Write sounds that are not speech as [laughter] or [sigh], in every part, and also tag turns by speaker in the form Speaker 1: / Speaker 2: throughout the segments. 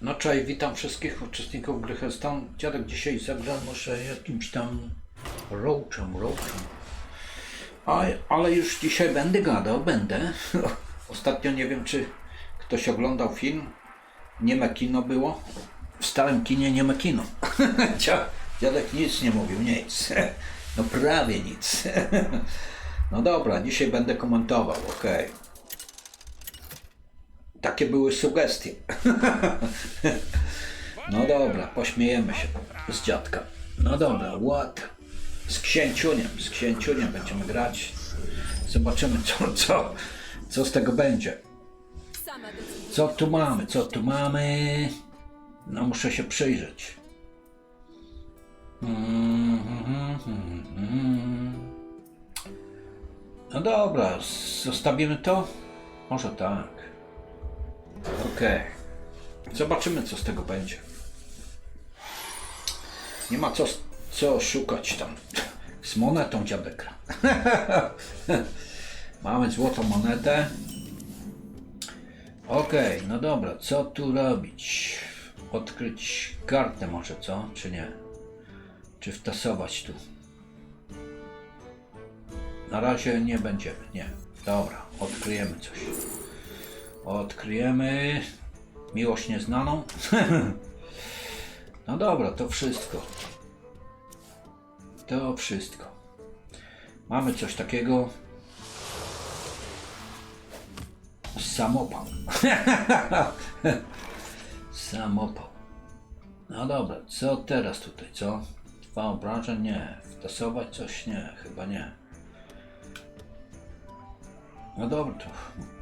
Speaker 1: No cześć, witam wszystkich uczestników gry Hearthstone. Dziadek dzisiaj zagra może jakimś tam roachem, roachem. A, ale już dzisiaj będę gadał, będę. [laughs] Ostatnio nie wiem, czy ktoś oglądał film. Nie ma kino było. W starym kinie nie ma kino. [laughs] Dzia- Dziadek nic nie mówił, nic. [laughs] No prawie nic. No dobra, dzisiaj będę komentował, okej. Takie były sugestie. [laughs] No dobra, pośmiejemy się z dziadka. No dobra, what? Z księciuniem, z księciuniem będziemy grać. Zobaczymy, co, co, co z tego będzie. Co tu mamy, co tu mamy? No muszę się przyjrzeć. No dobra, zostawimy to? Może tak. Okej. Zobaczymy, co z tego będzie. Nie ma co, co szukać tam. Z monetą dziadek. [laughs] Mamy złotą monetę. Okej, no dobra, co tu robić? Odkryć kartę może, co? Czy nie? Czy wtasować tu? Na razie nie będziemy, nie. Dobra, odkryjemy coś. Odkryjemy miłość nieznaną. [laughs] no dobra, to wszystko. To wszystko. Mamy coś takiego. Samopał. [laughs] Samopał. No dobra, co teraz tutaj, co? Dwa obrażeń? Nie. Wtasować coś? Nie, chyba nie. No dobra, to...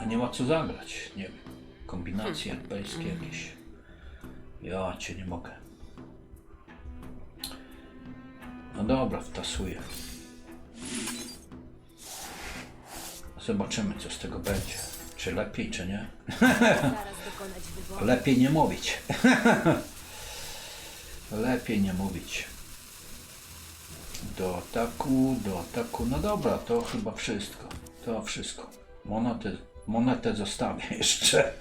Speaker 1: No nie ma co zagrać, nie wiem. Kombinacje alpejskie jakieś. Ja cię nie mogę. No dobra, wtasuję. Zobaczymy, co z tego będzie. Czy lepiej, czy nie. Lepiej nie mówić. [laughs] Lepiej nie mówić. Do ataku, do ataku. No dobra, to chyba wszystko. To wszystko. Monetę, monetę zostawię [laughs] jeszcze.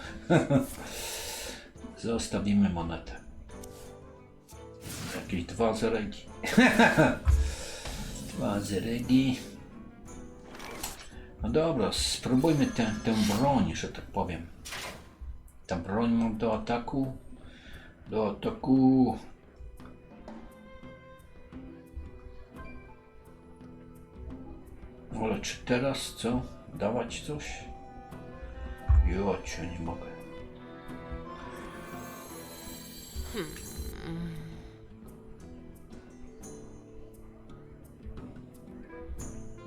Speaker 1: Zostawimy monetę. Jakieś dwa zeregi. [laughs] dwa zeregi. No dobra, spróbujmy tę, tę broń, że tak powiem. Ta broń mam do ataku. Do ataku. Ale czy teraz co? Dawać coś? Jo, cię nie mogę.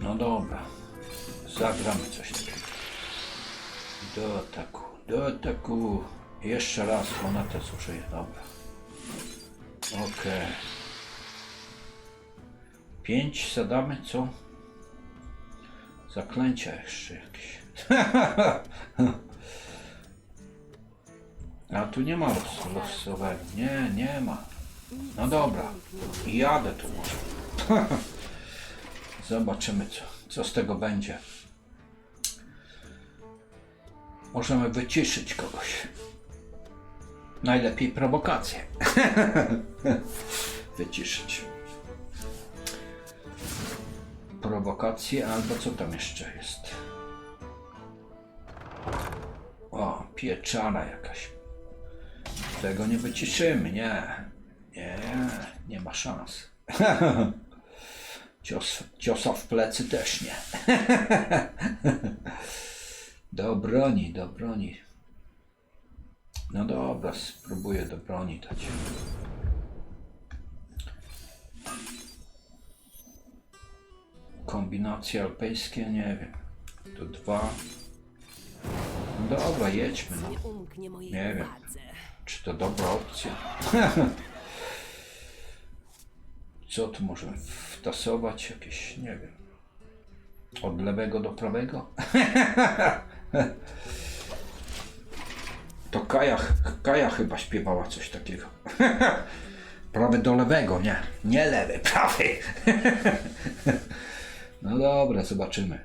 Speaker 1: No dobra. Zagramy coś takiego. Do ataku, do ataku. Jeszcze raz monetę zużyję, dobra. Okej. Pięć zadamy, co? Zaklęcia jeszcze jakieś. [laughs] A tu nie ma los, losowego. Nie, nie ma. No dobra. Jadę tu może. [laughs] Zobaczymy co, co z tego będzie. Możemy wyciszyć kogoś. Najlepiej prowokację. [laughs] wyciszyć. Prowokację albo co tam jeszcze jest? O, pieczara jakaś. Tego nie wyciszymy, nie. Nie, nie ma szans. [laughs] Cios, ciosa w plecy też nie. [laughs] Do broni, do broni. No dobra, spróbuję do broni dać. Kombinacje alpejskie, nie wiem. To dwa. No dobra, jedźmy. No.
Speaker 2: Nie
Speaker 1: wiem. Czy to dobra opcja? [laughs] Co tu możemy wtasować? Jakieś, nie wiem. Od lewego do prawego? [laughs] To Kaja, Kaja chyba śpiewała coś takiego. [laughs] Prawy do lewego, nie. Nie lewy, prawy. No dobra, zobaczymy.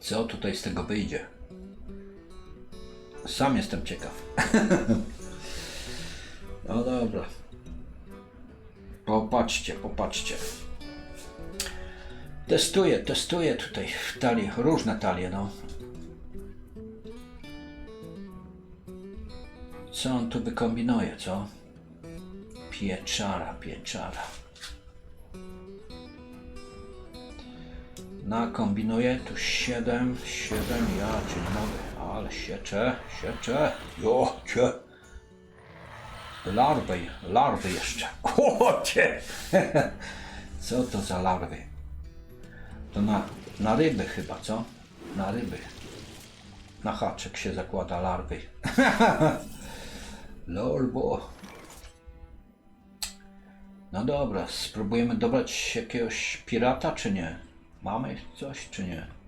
Speaker 1: Co tutaj z tego wyjdzie? Sam jestem ciekaw. [laughs] no dobra. Popatrzcie, popatrzcie. Testuję, testuję tutaj talie, różne talie, no. Co on tu wykombinuje, co? Pieczara, pieczara. Nakombinuję tu 7, 7, ja cię mogę, ale siecze, siecze, jo, cię. Larwy, larwy jeszcze. [laughs] O, cię. [laughs] Co to za larwy? To na, na ryby chyba, co? Na ryby. Na haczek się zakłada larwy. [laughs] Lorbo. No dobra, spróbujemy dobrać jakiegoś pirata, czy nie? Mamy coś, czy nie?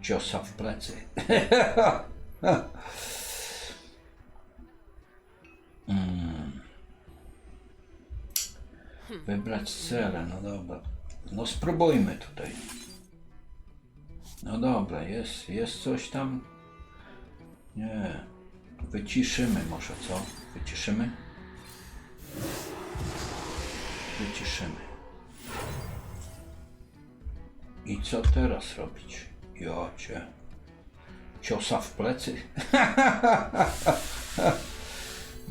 Speaker 1: Ciosa w plecy? [laughs] mm. Wybrać cele, no dobra. No spróbujmy tutaj. No dobra, jest, jest coś tam? Nie. Wyciszymy może, co? Wyciszymy? Wyciszymy. I co teraz robić? Jocie. Ciosa w plecy? [laughs]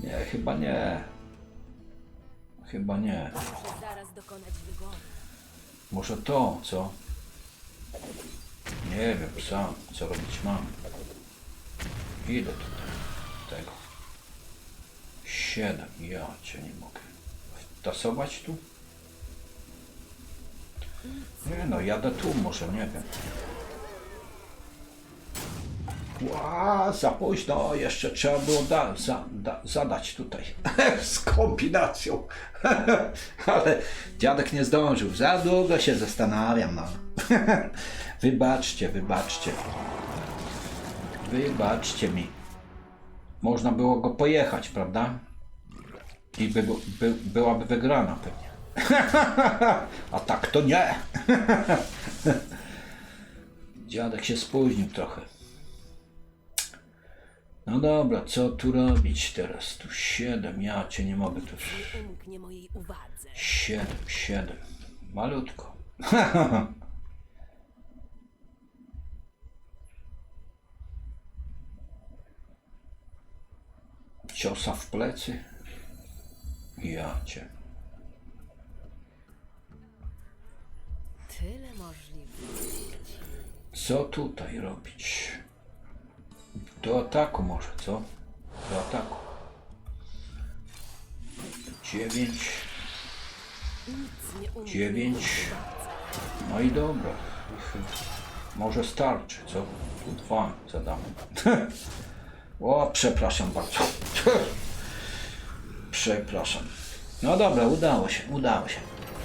Speaker 1: nie, chyba nie. Chyba nie. Może to, co? Nie wiem sam, co robić mam. Idę tutaj. Tego. Siedem. Ja cię nie mogę. Wtasować tu? Nie no, jadę tu może, nie wiem. Ła, za późno, jeszcze trzeba było da, za, da, zadać tutaj [laughs] z kombinacją. [laughs] Ale dziadek nie zdążył, za długo się zastanawiam, no. [laughs] Wybaczcie, wybaczcie. Wybaczcie mi. Można było go pojechać, prawda? I by, by, byłaby wygrana pewnie. A tak to nie. Dziadek się spóźnił trochę. No dobra, co tu robić teraz? Tu siedem, ja cię nie mogę tu.
Speaker 2: Nie umknie mojej uwadze.
Speaker 1: Siedem, siedem. Malutko. [laughs] Ciosa w plecy. Ja cię.
Speaker 2: Tyle możliwości.
Speaker 1: Co tutaj robić? Do ataku może, co? Do ataku. Dziewięć,
Speaker 2: Nic nie umknie
Speaker 1: dziewięć.
Speaker 2: mojej uwadze.
Speaker 1: No i dobra. [laughs] Może starczy, co? Tu dwa zadamy. [laughs] O, przepraszam bardzo. [laughs] Przepraszam. No dobra, udało się, udało się.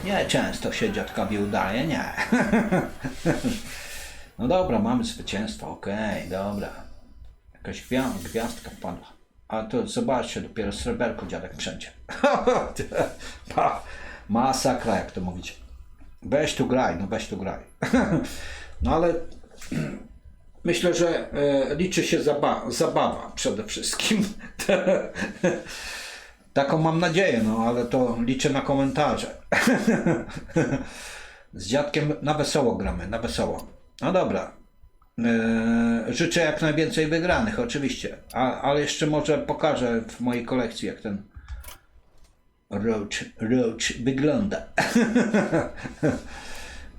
Speaker 1: Nie często się dziadkowi udaje, nie. No dobra, mamy zwycięstwo, okej, dobra. Jakaś gwia- gwiazdka wpadła. A to zobaczcie, dopiero sreberko dziadek wszędzie. [laughs] Ma- Masakra, jak to mówić. Weź tu graj, no weź tu graj. [laughs] No ale [clears throat] myślę, że e, liczy się zaba- zabawa przede wszystkim. [laughs] Taką mam nadzieję, no ale to liczę na komentarze. Z dziadkiem na wesoło gramy, na wesoło. No dobra. E, życzę jak najwięcej wygranych, oczywiście. A, ale jeszcze może pokażę w mojej kolekcji, jak ten Roach, Roach wygląda. [laughs]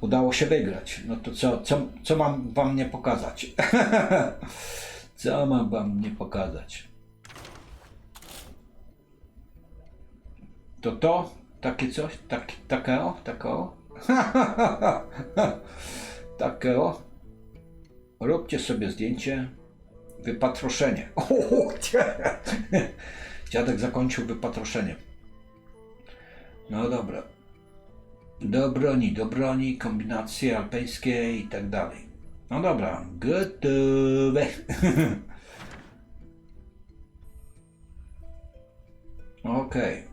Speaker 1: Udało się wygrać. No to co, co, co mam wam nie pokazać? [laughs] co mam wam nie pokazać? To to? Takie coś? Tak, takeo? Takeo? [laughs] takeo? Róbcie sobie zdjęcie. Wypatroszenie. [laughs] O, Dziadek zakończył wypatroszeniem. No dobra. Do broni, do broni, kombinacje alpejskie i tak dalej. No dobra, gotowe. [laughs] Okej.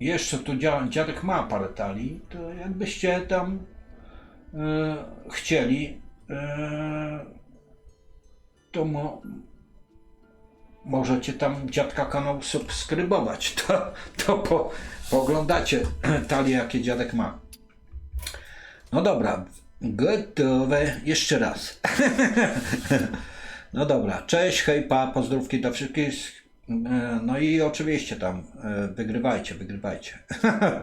Speaker 1: Jeszcze tu dzia- dziadek ma parę talii, to jakbyście tam chcieli, e, to mo, możecie tam dziadka kanał subskrybować. [laughs] To, to po, pooglądacie [clears throat] talię, jakie dziadek ma. No dobra, gotowe. Jeszcze raz. [laughs] No dobra, cześć, hejpa, pozdrówki dla wszystkich. E, No i oczywiście tam e, wygrywajcie, wygrywajcie.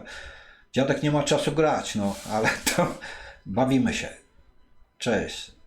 Speaker 1: [laughs] Dziadek nie ma czasu grać, no ale to bawimy się. Cześć.